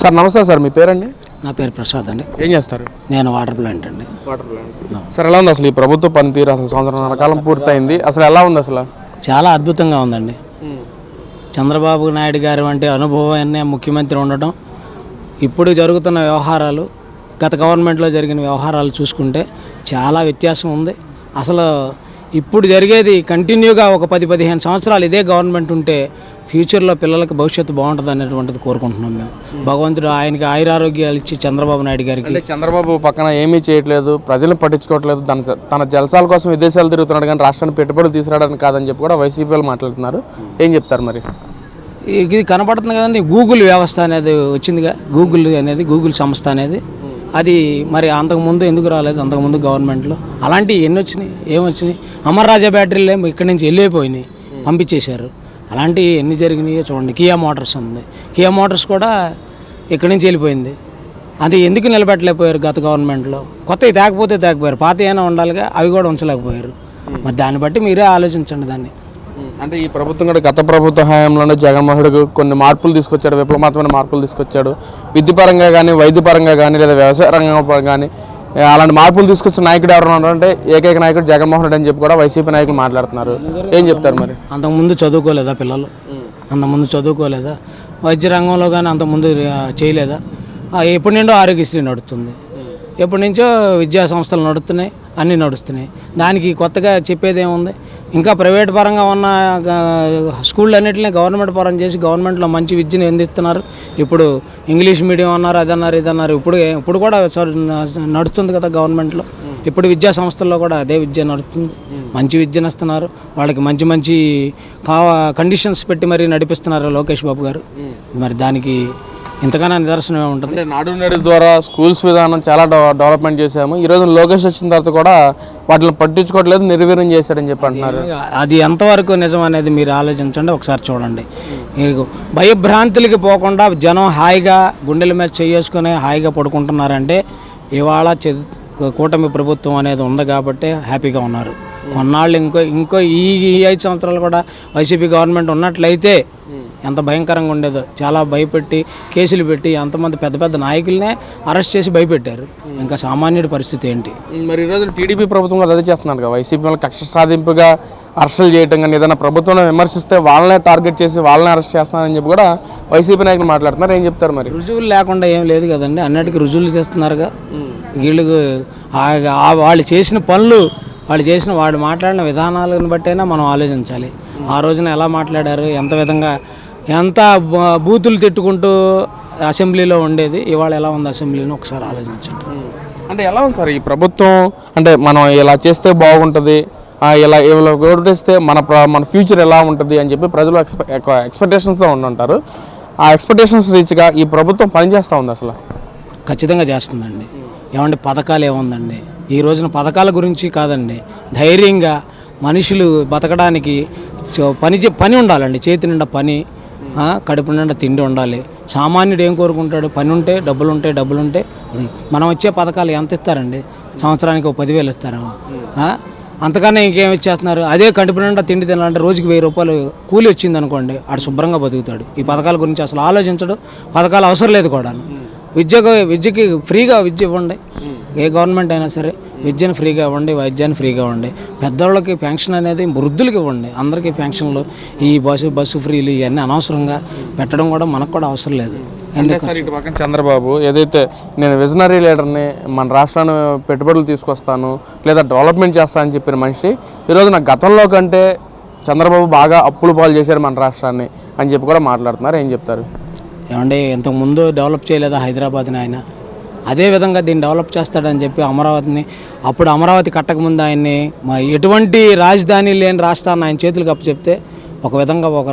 Sir నమస్తే sir మీ పేరండి? నా పేరు ప్రసాద్ అండి. ఏం చేస్తారు? నేను వాటర్ ప్లాంట్ అండి. Water plant. సార్ ఎలా ఉంది అసలు ఈ ప్రభుత్వ పనితీరు? అసలు సంవత్సరం కాలం పూర్తయింది. అసలు ఎలా ఉంది అసలు? చాలా అద్భుతంగా ఉందండి. చంద్రబాబు నాయుడు గారి వంటి అనుభవమైన ముఖ్యమంత్రి ఉండటం ఇప్పుడు జరుగుతున్న వ్యవహారాలు గత గవర్నమెంట్లో జరిగిన వ్యవహారాలు చూసుకుంటే చాలా వ్యత్యాసం ఉంది. అసలు ఇప్పుడు జరిగేది కంటిన్యూగా ఒక పది పదిహేను సంవత్సరాలు ఇదే గవర్నమెంట్ ఉంటే ఫ్యూచర్లో పిల్లలకి భవిష్యత్తు బాగుంటుంది అనేటువంటిది కోరుకుంటున్నాం మేము. భగవంతుడు ఆయనకి ఆయురారోగ్యాలు ఇచ్చి చంద్రబాబు నాయుడు గారికి చంద్రబాబు పక్కన ఏమీ చేయట్లేదు ప్రజలను పట్టించుకోవట్లేదు తన తన జలసాల కోసం విదేశాలు తిరుగుతున్నాడు కానీ రాష్ట్రాన్ని పెట్టుబడులు తీసుకురావడానికి కాదని చెప్పి కూడా వైసీపీ వాళ్ళు మాట్లాడుతున్నారు. ఏం చెప్తారు మరి? ఇది కనపడుతుంది కదండి గూగుల్ వ్యవస్థ అనేది వచ్చిందిగా గూగుల్ అనేది గూగుల్ సంస్థ అనేది. అది మరి అంతకుముందు ఎందుకు రాలేదు? అంతకుముందు గవర్నమెంట్లో. అలాంటివి ఎన్ని వచ్చినాయి? ఏమొచ్చినాయి అమర్ రాజా బ్యాటరీలు ఏమో ఇక్కడి నుంచి వెళ్ళిపోయినాయి పంపించేశారు. అలాంటివి ఎన్ని జరిగినాయో చూడండి. కియా మోటార్స్ ఉంది. కియా మోటార్స్ కూడా ఇక్కడి నుంచి వెళ్ళిపోయింది. అది ఎందుకు నిలబెట్టలేకపోయారు గత గవర్నమెంట్లో? కొత్తవి తేకపోతే తేకపోయారు. పాత ఏమైనా ఉండాలిగా అవి కూడా ఉంచలేకపోయారు. మరి దాన్ని బట్టి మీరే ఆలోచించండి దాన్ని. అంటే ఈ ప్రభుత్వం కూడా గత ప్రభుత్వ హయాంలోనే జగన్మోహన్ రెడ్డి కొన్ని మార్పులు తీసుకొచ్చాడు విప్లవాత్మక మార్పులు తీసుకొచ్చాడు. విద్యుపరంగా కానీ వైద్యపరంగా కానీ లేదా వ్యవసాయ రంగం కానీ అలాంటి మార్పులు తీసుకొచ్చిన నాయకుడు ఎవరైనా ఉన్నారంటే ఏకైక నాయకుడు జగన్మోహన్ రెడ్డి అని చెప్పి కూడా వైసీపీ నాయకులు మాట్లాడుతున్నారు. ఏం చెప్తారు మరి? అంతకుముందు చదువుకోలేదా పిల్లలు? అంతకుముందు చదువుకోలేదా? వైద్య రంగంలో కానీ అంతకుముందు చేయలేదా? ఎప్పటి నుండో ఆరోగ్యశ్రీ నడుస్తుంది. ఎప్పటి నుంచో విద్యా సంస్థలు నడుస్తున్నాయి. అన్నీ నడుస్తున్నాయి. దానికి కొత్తగా చెప్పేది ఏముంది ఇంకా ప్రైవేట్ పరంగా ఉన్న స్కూళ్ళు అన్నింటినీ గవర్నమెంట్ పరం చేసి గవర్నమెంట్లో మంచి విద్యను అందిస్తున్నారు. ఇప్పుడు ఇంగ్లీష్ మీడియం అన్నారు అది అన్నారు ఇది అన్నారు ఇప్పుడు ఇప్పుడు కూడా సర్- నడుస్తుంది కదా గవర్నమెంట్లో. ఇప్పుడు విద్యా సంస్థల్లో కూడా అదే విద్య నడుస్తుంది. మంచి విద్యను ఇస్తున్నారు. వాళ్ళకి మంచి మంచి కండిషన్స్ పెట్టి మరీ నడిపిస్తున్నారు లోకేష్ బాబు గారు. మరి దానికి ఇంతకన్నా నిదర్శనమే ఉంటుంది. అంటే నాడు నేడు ద్వారా స్కూల్స్ విధానం చాలా డెవ- డెవలప్మెంట్ చేశాము. ఈ రోజు లోకేష్ వచ్చిన తర్వాత కూడా వాటిని పట్టించుకోవట్లేదు నిర్వీర్యం చేశాడని చెప్పి అంటున్నారు. అది ఎంతవరకు నిజం అనేది మీరు ఆలోచించండి ఒకసారి చూడండి. మీకు భయభ్రాంతులకి పోకుండా జనం హాయిగా గుండెల మీద చేసుకొని హాయిగా పడుకుంటున్నారంటే ఇవాళ కూటమి ప్రభుత్వం అనేది ఉంది కాబట్టి హ్యాపీగా ఉన్నారు. కొన్నాళ్ళు ఇంకో ఇంకో ఈ ఐదు సంవత్సరాలు కూడా వైసీపీ గవర్నమెంట్ ఉన్నట్లయితే ఎంత భయంకరంగా ఉండేదో. చాలా భయపెట్టి కేసులు పెట్టి ఎంతమంది పెద్ద పెద్ద నాయకులనే అరెస్ట్ చేసి భయపెట్టారు. ఇంకా సామాన్యుడి పరిస్థితి ఏంటి? మరి ఈ రోజు టీడీపీ ప్రభుత్వం కూడా అదే చేస్తున్నారు కదా. వైసీపీ వాళ్ళు కక్ష సాధింపుగా అరెస్టులు చేయటం కానీ ఏదైనా ప్రభుత్వం విమర్శిస్తే వాళ్ళనే టార్గెట్ చేసి వాళ్ళనే అరెస్ట్ చేస్తున్నారని చెప్పి కూడా వైసీపీ నాయకులు మాట్లాడుతున్నారు. ఏం చెప్తారు మరి? రుజువులు లేకుండా ఏం లేదు కదండి. అన్నిటికీ రుజువులు చేస్తున్నారుగా. ఆ వాళ్ళు చేసిన పనులు వాళ్ళు చేసిన వాడు మాట్లాడిన విధానాలను బట్టైనా మనం ఆలోచించాలి. ఆ రోజున ఎలా మాట్లాడారు? ఎంత విధంగా ఎంత బూతులు తిట్టుకుంటూ అసెంబ్లీలో ఉండేది ఇవాళ ఎలా ఉంది అసెంబ్లీని ఒకసారి ఆలోచించండి. అంటే ఎలా ఉంది సార్ ఈ ప్రభుత్వం? అంటే మనం ఇలా చేస్తే బాగుంటుంది ఇలా ఇలా ఓటేస్తే మన ప్ర- మన ఫ్యూచర్ ఎలా ఉంటుంది అని చెప్పి ప్రజలు ఎక్స్పె ఎక్స్పెక్టేషన్స్తో ఉండుంటారు ఆ ఎక్స్పెక్టేషన్స్ రీచ్గా ఈ ప్రభుత్వం పనిచేస్తూ ఉంది అసలు? ఖచ్చితంగా చేస్తుందండి. ఏమంటే పథకాలు ఏముందండి? ఈ రోజున పథకాల గురించి కాదండి. ధైర్యంగా మనుషులు బతకడానికి పని చే- పని ఉండాలండి. చేతి నిండా పని కడుపు నిండా తిండి ఉండాలి. సామాన్యుడు ఏం కోరుకుంటాడు? పని ఉంటే డబ్బులు ఉంటే డబ్బులు ఉంటే అది. మనం వచ్చే పథకాలు ఎంత ఇస్తారండి? సంవత్సరానికి ఒక పదివేలు ఇస్తారేమో అంతకన్నా ఇంకేం ఇచ్చేస్తున్నారు అదే కడుపు నిండా తిండి తినాలంటే రోజుకి వెయ్యి రూపాయలు కూలి వచ్చింది అనుకోండి ఆడు శుభ్రంగా బతుకుతాడు. ఈ పథకాల గురించి అసలు ఆలోచించడు. పథకాలు అవసరం లేదు కూడా విద్యకు విద్యకి ఫ్రీగా విద్య ఇవ్వండి. ఏ గవర్నమెంట్ అయినా సరే విద్యను ఫ్రీగా ఇవ్వండి వైద్యాన్ని ఫ్రీగా ఇవ్వండి. పెద్దవాళ్ళకి పెన్షన్ అనేది వృద్ధులకి ఇవ్వండి. అందరికీ పెన్షన్లు ఈ బస్సు బస్సు ఫ్రీలు ఇవన్నీ అనవసరంగా పెట్టడం కూడా మనకు కూడా అవసరం లేదు. ఇటు పక్కన చంద్రబాబు? ఏదైతే నేను విజనరీ లీడర్ని మన రాష్ట్రాన్ని పెట్టుబడులు తీసుకొస్తాను లేదా డెవలప్మెంట్ చేస్తానని అని చెప్పిన మనిషి ఈరోజు నా గతంలో కంటే చంద్రబాబు బాగా అప్పులు పాలు చేశారు మన రాష్ట్రాన్ని అని చెప్పి కూడా మాట్లాడుతున్నారు. ఏం చెప్తారు? ఏమంటే ఇంతకుముందు డెవలప్ చేయలేదా హైదరాబాద్ని ఆయన అదే విధంగా దీన్ని డెవలప్ చేస్తాడని చెప్పి అమరావతిని అప్పుడు అమరావతి కట్టకముందు ఆయన్ని మా ఎటువంటి రాజధాని లేని రాష్ట్రాన్ని ఆయన చేతులకు అప్పచెప్తే ఒక విధంగా ఒక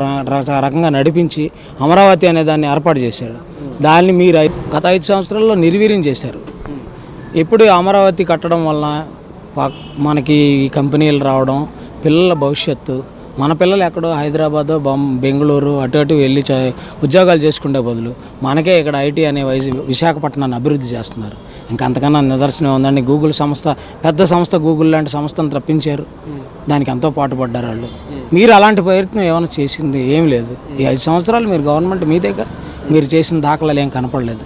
రకంగా నడిపించి అమరావతి అనే దాన్ని ఏర్పాటు చేశాడు. దాన్ని మీరు గత ఐదు సంవత్సరాల్లో నిర్వీర్యం చేశారు. ఇప్పుడు అమరావతి కట్టడం వలన పా- మనకి ఈ కంపెనీలు రావడం పిల్లల భవిష్యత్తు మన పిల్లలు ఎక్కడో హైదరాబాద్ బొమ్ బెంగళూరు అటు అటు వెళ్ళి ఉద్యోగాలు చేసుకునే బదులు మనకే ఇక్కడ ఐటీ అనే వైజ విశాఖపట్నాన్ని అభివృద్ధి చేస్తున్నారు. ఇంకా అంతకన్నా నిదర్శనం ఉందండి గూగుల్ సంస్థ పెద్ద సంస్థ గూగుల్ లాంటి సంస్థను రప్పించారు దానికి ఎంతో పాటుపడ్డారు వాళ్ళు. మీరు అలాంటి ప్రయత్నం ఏమైనా చేసింది? ఏం లేదు. ఈ ఐదు సంవత్సరాలు మీరు గవర్నమెంట్ మీదేగా? మీరు చేసిన దాఖలాలు ఏం కనపడలేదు.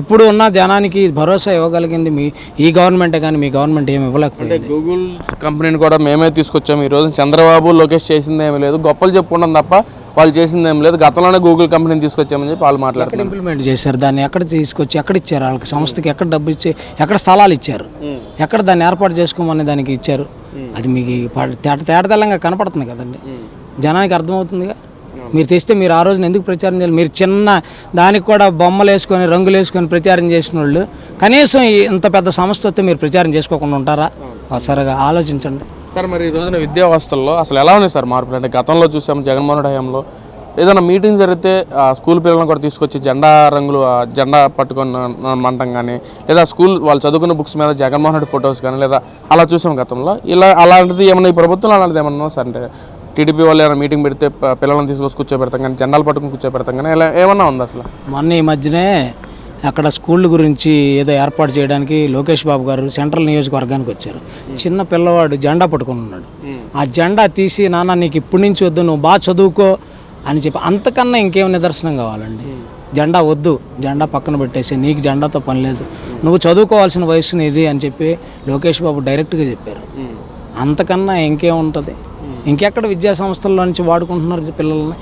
ఇప్పుడు ఉన్న జనానికి భరోసా ఇవ్వగలిగింది మీ ఈ గవర్నమెంటే కానీ మీ గవర్నమెంట్ ఏమి ఇవ్వలేకపోయింది. గూగుల్ కంపెనీని కూడా మేమే తీసుకొచ్చాము ఈ రోజు. చంద్రబాబు లోకేష్ చేసింది ఏమీ లేదు. గొప్పలు చెప్పుకుంటాం తప్ప వాళ్ళు చేసింది ఏం లేదు. గతంలోనే గూగుల్ కంపెనీని తీసుకొచ్చామని చెప్పి వాళ్ళు మాట్లాడుతున్నారు. ఇంప్లిమెంట్ చేశారు? దాన్ని ఎక్కడ తీసుకొచ్చి ఎక్కడ ఇచ్చారు? వాళ్ళకి సంస్థకి ఎక్కడ డబ్బు ఇచ్చి ఎక్కడ స్థలాలు ఇచ్చారు? ఎక్కడ దాన్ని ఏర్పాటు చేసుకోమని దానికి ఇచ్చారు? అది మీకు తేట తేటతెల్లంగా కనపడుతుంది కదండి. జనానికి అర్థమవుతుందిగా? మీరు తెస్తే మీరు ఆ రోజున ఎందుకు ప్రచారం చేయాలి? మీరు చిన్న దానికి కూడా బొమ్మలు వేసుకొని రంగులు వేసుకొని ప్రచారం చేసిన వాళ్ళు కనీసం ఇంత పెద్ద సంస్థ వస్తే మీరు ప్రచారం చేసుకోకుండా ఉంటారా? సరిగా ఆలోచించండి. సార్ మరి ఈ రోజున విద్యా వ్యవస్థల్లో అసలు ఎలా ఉన్నాయి సార్ మార్పులు? అంటే గతంలో చూసాము జగన్మోహన్ రెడ్డి హయాంలో ఏదైనా మీటింగ్ జరిగితే స్కూల్ పిల్లలను కూడా తీసుకొచ్చి జెండా రంగులు జెండా పట్టుకొని మంటం కానీ లేదా స్కూల్ వాళ్ళు చదువుకున్న బుక్స్ మీద జగన్మోహన్ రెడ్డి ఫొటోస్ కానీ లేదా అలా చూసాం గతంలో. ఇలా అలాంటిది ఏమన్నా ఈ ప్రభుత్వం అలాంటిది ఏమన్నా సార్? అంటే టీడీపీ వాళ్ళు ఏమైనా మీటింగ్ పెడితే పిల్లల్ని తీసుకొచ్చి కూర్చోబెడతాం కానీ జెండాలు పట్టుకుని కూర్చోబెడతాం కానీ ఇలా ఏమన్నా ఉంది అసలు? మొన్న ఈ మధ్యనే అక్కడ స్కూళ్ళ గురించి ఏదో ఏర్పాటు చేయడానికి లోకేష్ బాబు గారు సెంట్రల్ నియోజకవర్గానికి వచ్చారు. చిన్న పిల్లవాడు జెండా పట్టుకుని ఉన్నాడు. ఆ జెండా తీసి నాన్న నీకు ఇప్పటి నుంచి వద్దు నువ్వు బాగా చదువుకో అని చెప్పి అంతకన్నా ఇంకేం నిదర్శనం కావాలండి. జెండా వద్దు జెండా పక్కన పెట్టేసి నీకు జెండాతో పని లేదు. నువ్వు చదువుకోవాల్సిన వయసు ఇది అని చెప్పి లోకేష్ బాబు డైరెక్ట్గా చెప్పారు. అంతకన్నా ఇంకేముంటుంది ఇంకెక్కడ విద్యా సంస్థల్లో నుంచి వాడుకుంటున్నారు పిల్లల్ని?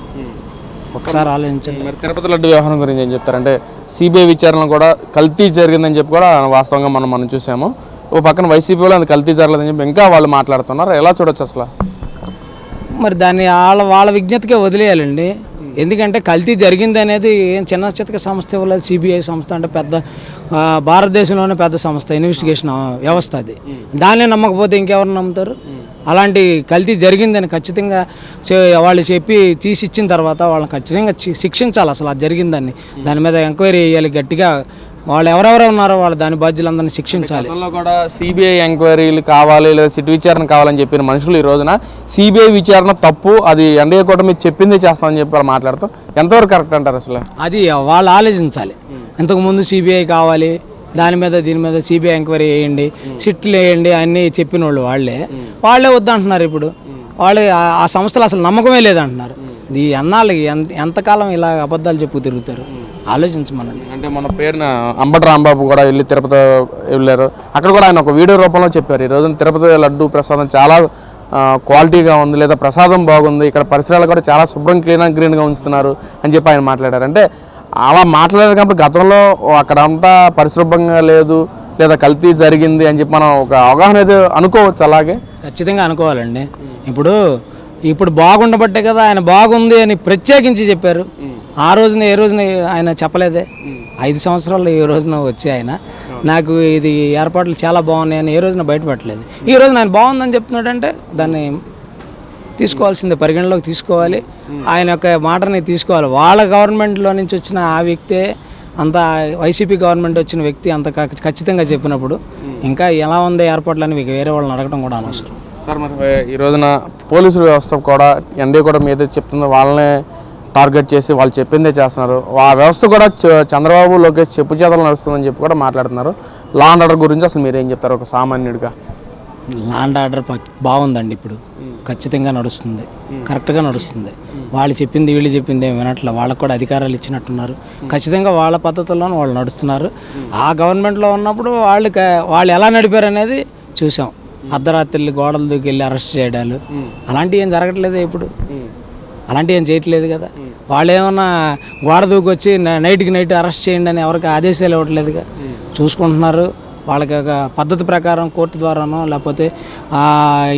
ఒకసారి ఆలోచించండి. మరి తిరుపతి లడ్డు వ్యవహారం గురించి ఏం చెప్తారంటే సిబిఐ విచారణ కూడా కల్తీ జరిగిందని చెప్పి కూడా వాస్తవంగా మనం మనం చూసాము. ఓ పక్కన వైసీపీ వాళ్ళు అది కల్తీ జరగలేదని చెప్పి ఇంకా వాళ్ళు మాట్లాడుతున్నారు. ఎలా చూడొచ్చు అసలు? మరి దాన్ని వాళ్ళ వాళ్ళ విజ్ఞతకే వదిలేయాలండి. ఎందుకంటే కల్తీ జరిగింది అనేది ఏం చిన్న చితక సంస్థ ఇవ్వలేదు. సిబిఐ సంస్థ అంటే పెద్ద భారతదేశంలోనే పెద్ద సంస్థ ఇన్వెస్టిగేషన్ వ్యవస్థ అది. దాన్ని నమ్మకపోతే ఇంకెవరు నమ్ముతారు? అలాంటి కల్తీ జరిగిందని ఖచ్చితంగా వాళ్ళు చెప్పి తీసి ఇచ్చిన తర్వాత వాళ్ళని ఖచ్చితంగా శిక్షించాలి అసలు అది జరిగిందని. దాని మీద ఎంక్వైరీ చేయాలి గట్టిగా. వాళ్ళు ఎవరెవరు ఉన్నారో వాళ్ళు దాని బాధ్యులందరినీ శిక్షించాలి. కూడా సిబిఐ ఎంక్వైరీలు కావాలి లేదా సిట్ విచారణ కావాలని చెప్పిన మనుషులు ఈ రోజున సిబిఐ విచారణ తప్పు అది ఎన్డీఏ కూడా మీరు చెప్పింది చేస్తామని చెప్పి వాళ్ళు మాట్లాడుతూ ఎంతవరకు కరెక్ట్ అంటారు అసలు? అది వాళ్ళు ఆలోచించాలి. ఇంతకుముందు సిబిఐ కావాలి దాని మీద దీని మీద సిబిఐ ఎంక్వైరీ వేయండి సిట్లు వేయండి అన్నీ చెప్పిన వాళ్ళు. వాళ్ళే వాళ్ళే వద్దంటున్నారు ఇప్పుడు. వాళ్ళే ఆ- సంస్థలు అసలు నమ్మకమే లేదంటున్నారు. ఈ అన్నాళ్ళకి ఎంత ఎంతకాలం ఇలా అబద్ధాలు చెప్పు తిరుగుతారు? ఆలోచించమనండి. అంటే మన పేరున అంబటి రాంబాబు కూడా వెళ్ళి తిరుపతి వెళ్ళారు. అక్కడ కూడా ఆయన ఒక వీడియో రూపంలో చెప్పారు. ఈ రోజున తిరుపతి లడ్డు ప్రసాదం చాలా క్వాలిటీగా ఉంది లేదా ప్రసాదం బాగుంది. ఇక్కడ పరిసరాలు కూడా చాలా శుభ్రం క్లీన్ అండ్ గ్రీన్గా ఉంచుతున్నారు అని చెప్పి ఆయన మాట్లాడారు. అంటే అలా మాట్లాడారు కాబట్టి గతంలో అక్కడ అంతా పరిశుభ్రంగా లేదు లేదా కల్తీ జరిగింది అని చెప్పి మనం ఒక అవగాహన అయితే అనుకోవచ్చు అలాగే. ఖచ్చితంగా అనుకోవాలండి. ఇప్పుడు ఇప్పుడు బాగుండబట్టే కదా ఆయన బాగుంది అని ప్రత్యేకించి చెప్పారు. ఆ రోజున ఏ రోజున ఆయన చెప్పలేదే? ఐదు సంవత్సరాలు ఈ రోజున వచ్చి ఆయన నాకు ఇది ఏర్పాట్లు చాలా బాగున్నాయని ఏ రోజున బయటపెట్టలేదు ఈ రోజున ఆయన బాగుందని చెప్తున్నాడంటే దాన్ని తీసుకోవాల్సింది పరిగణలోకి తీసుకోవాలి. ఆయన యొక్క మాటని తీసుకోవాలి. వాళ్ళ గవర్నమెంట్లో నుంచి వచ్చిన ఆ వ్యక్తే అంత వైసీపీ గవర్నమెంట్ వచ్చిన వ్యక్తి అంత ఖచ్చితంగా చెప్పినప్పుడు ఇంకా ఎలా ఉంది ఏర్పాట్లు మీకు వేరే వాళ్ళని అడగడం కూడా అనవసరం. సార్ మరి ఈ రోజున పోలీసుల వ్యవస్థ కూడా ఎన్డీఏ కూడా మీద చెప్తుందో వాళ్ళనే టార్గెట్ చేసి వాళ్ళు చెప్పిందే చేస్తున్నారు. ఆ వ్యవస్థ కూడా చంద్రబాబు లోకేష్ చెప్పు చేతలు నడుస్తుందని చెప్పి కూడా మాట్లాడుతున్నారు. లా అండ్ ఆర్డర్ గురించి అసలు మీరు ఏం చెప్తారు ఒక సామాన్యుడిగా? ల్యాండ్ ఆర్డర్ బాగుందండి ఇప్పుడు. ఖచ్చితంగా నడుస్తుంది. కరెక్ట్గా నడుస్తుంది. వాళ్ళు చెప్పింది వీళ్ళు చెప్పింది ఏం వినట్లే. వాళ్ళకు కూడా అధికారాలు ఇచ్చినట్టున్నారు. ఖచ్చితంగా వాళ్ళ పద్ధతుల్లోనే వాళ్ళు నడుస్తున్నారు. ఆ గవర్నమెంట్లో ఉన్నప్పుడు వాళ్ళు వాళ్ళు ఎలా నడిపారు అనేది చూసాం. అర్ధరాత్రులు గోడలు దూకి వెళ్ళి అరెస్ట్ చేయడాలు. అలాంటివి ఏం జరగట్లేదు ఇప్పుడు. అలాంటివి ఏం చేయట్లేదు కదా. వాళ్ళు ఏమన్నా గోడ దూకి వచ్చి నైట్కి నైట్ అరెస్ట్ చేయండి అని ఎవరికి ఆదేశాలు ఇవ్వట్లేదుగా. చూసుకుంటున్నారు. వాళ్ళకి ఒక పద్ధతి ప్రకారం కోర్టు ద్వారానో లేకపోతే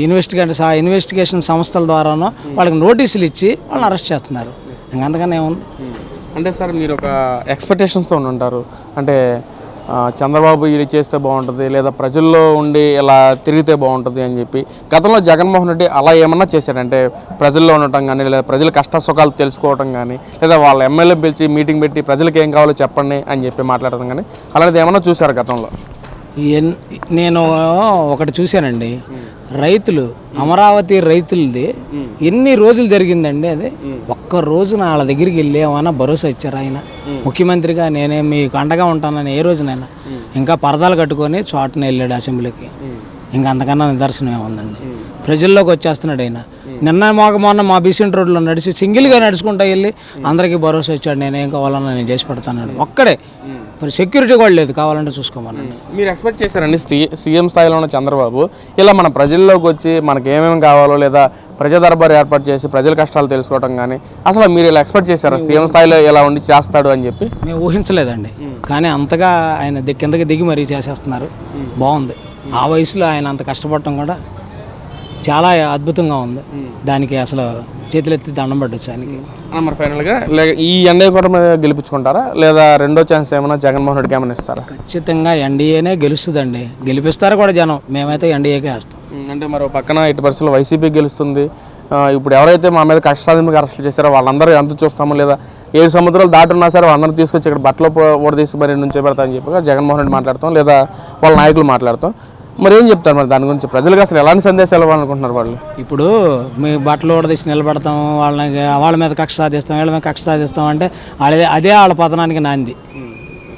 ఇన్వెస్టిగేషన్ ఇన్వెస్టిగేషన్ సంస్థల ద్వారానో వాళ్ళకి నోటీసులు ఇచ్చి వాళ్ళని అరెస్ట్ చేస్తున్నారు. ఇంకా అంతకన్నా ఏముంది? Hmm. అంటే సార్ మీరు ఒక ఎక్స్పెక్టేషన్స్తో ఉంటారు. అంటే చంద్రబాబు ఇది చేస్తే బాగుంటుంది లేదా ప్రజల్లో ఉండి ఇలా తిరిగితే బాగుంటుంది అని చెప్పి. గతంలో జగన్మోహన్ రెడ్డి అలా ఏమన్నా చేశాడంటే ప్రజల్లో ఉండటం కానీ లేదా ప్రజల కష్ట సుఖాలు తెలుసుకోవటం కానీ లేదా వాళ్ళ ఎమ్మెల్యే పిలిచి మీటింగ్ పెట్టి ప్రజలకు ఏం కావాలో చెప్పండి అని చెప్పి మాట్లాడటం కానీ అలాంటిది ఏమన్నా చూశారు గతంలో? నేను ఒకటి చూశానండి. రైతులు అమరావతి రైతులది ఎన్ని రోజులు జరిగిందండి అది? ఒక్క రోజున వాళ్ళ దగ్గరికి వెళ్ళి ఏమైనా భరోసా ఇచ్చారు ఆయన? ముఖ్యమంత్రిగా నేనే మీకు అండగా ఉంటానని ఏ రోజునైనా. ఇంకా పరదాలు కట్టుకొని చోటన వెళ్ళాడు అసెంబ్లీకి. ఇంకా అంతకన్నా నిదర్శనం ఏముందండి? ప్రజల్లోకి వచ్చేస్తున్నాడు ఆయన. నిన్న మాకు మొన్న మా బీసెంట్ రోడ్లో నడిచి సింగిల్గా నడుచుకుంటా వెళ్ళి అందరికీ భరోసా ఇచ్చాడు. నేను ఏం కావాలన్నా నేను చేసి పెడతాను ఒక్కడే. మరి సెక్యూరిటీ కూడా లేదు. కావాలంటే చూసుకోమనండి మీరు ఎక్స్పెక్ట్ చేశారండి సీఎం స్థాయిలో ఉన్న చంద్రబాబు? ఇలా మన ప్రజల్లోకి వచ్చి మనకి ఏమేమి కావాలో లేదా ప్రజా దర్బారు ఏర్పాటు చేసి ప్రజల కష్టాలు తెలుసుకోవడం కానీ అసలు మీరు ఇలా ఎక్స్పెక్ట్ చేశారా? సీఎం స్థాయిలో ఇలా ఉండి చేస్తాడు అని చెప్పి? మేము ఊహించలేదండి. కానీ అంతగా ఆయన కిందకి దిగి మరీ చేసేస్తున్నారు. బాగుంది. ఆ వయసులో ఆయన అంత కష్టపడటం కూడా చాలా అద్భుతంగా ఉంది. దానికి అసలు చేతులెత్తి దండం పట్టచ్చు ఆయనకి. మరి ఫైనల్గా ఈ ఎన్డీఏ కూడా గెలిపించుకుంటారా? లేదా రెండో ఛాన్స్ ఏమైనా జగన్మోహన్ రెడ్డికి ఏమైనా ఇస్తారా? ఖచ్చితంగా ఎన్డీఏనే గెలుస్తుందండి. గెలిపిస్తారు కూడా జనం. మేమైతే ఎన్డీఏకే వేస్తాం. అంటే మరి పక్కన ఇటు పరిస్థితుల్లో వైసీపీ గెలుస్తుంది. ఇప్పుడు ఎవరైతే మా మీద కష్టాధిమికి అరెస్ట్ చేశారో వాళ్ళందరూ ఎంత చూస్తామో లేదా ఏ సముద్రాలు దాటున్నా సరే వాళ్ళందరూ తీసుకొచ్చి ఇక్కడ బట్టలు ఓడదీసి మరి నుంచి పెడతా అని చెప్పి జగన్మోహన్ రెడ్డి మాట్లాడతాం. లేదా వాళ్ళ నాయకులు మాట్లాడతాం. మరి ఏం చెప్తారు మరి దాని గురించి? ప్రజలకు అసలు ఎలాంటి సందేశాలు ఇవ్వాలనుకుంటున్నారు వాళ్ళు? ఇప్పుడు మీ బట్టలు ఊడదీసి నిలబడతాం వాళ్ళని వాళ్ళ మీద కక్ష సాధిస్తాం వీళ్ళ మీద కక్ష సాధిస్తాం అంటే వాళ్ళదే అదే వాళ్ళ పతనానికి నాంది.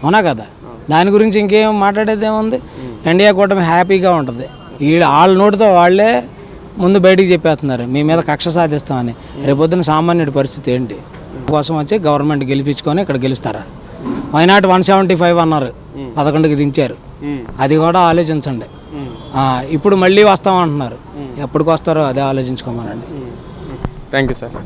అవునా కదా? దాని గురించి ఇంకేం మాట్లాడేది ఏముంది? ఎన్డీఏ కూటమి హ్యాపీగా ఉంటుంది. వీళ్ళు వాళ్ళ నోటితో వాళ్ళే ముందు బయటికి చెప్పేస్తున్నారు. మీ మీద కక్ష సాధిస్తామని. రేపొద్దున సామాన్యుడి పరిస్థితి ఏంటి? కోసం వచ్చి గవర్నమెంట్ గెలిపించుకొని ఇక్కడ గెలుస్తారా? వైనాట్ వన్ సెవెంటీ ఫైవ్ అన్నారు. పదకొండుకి దించారు. అది కూడా ఆలోచించండి. ఇప్పుడు మళ్ళీ వస్తామంటున్నారు ఎప్పటికి వస్తారో అదే ఆలోచించుకోమనండి. Thank you sir.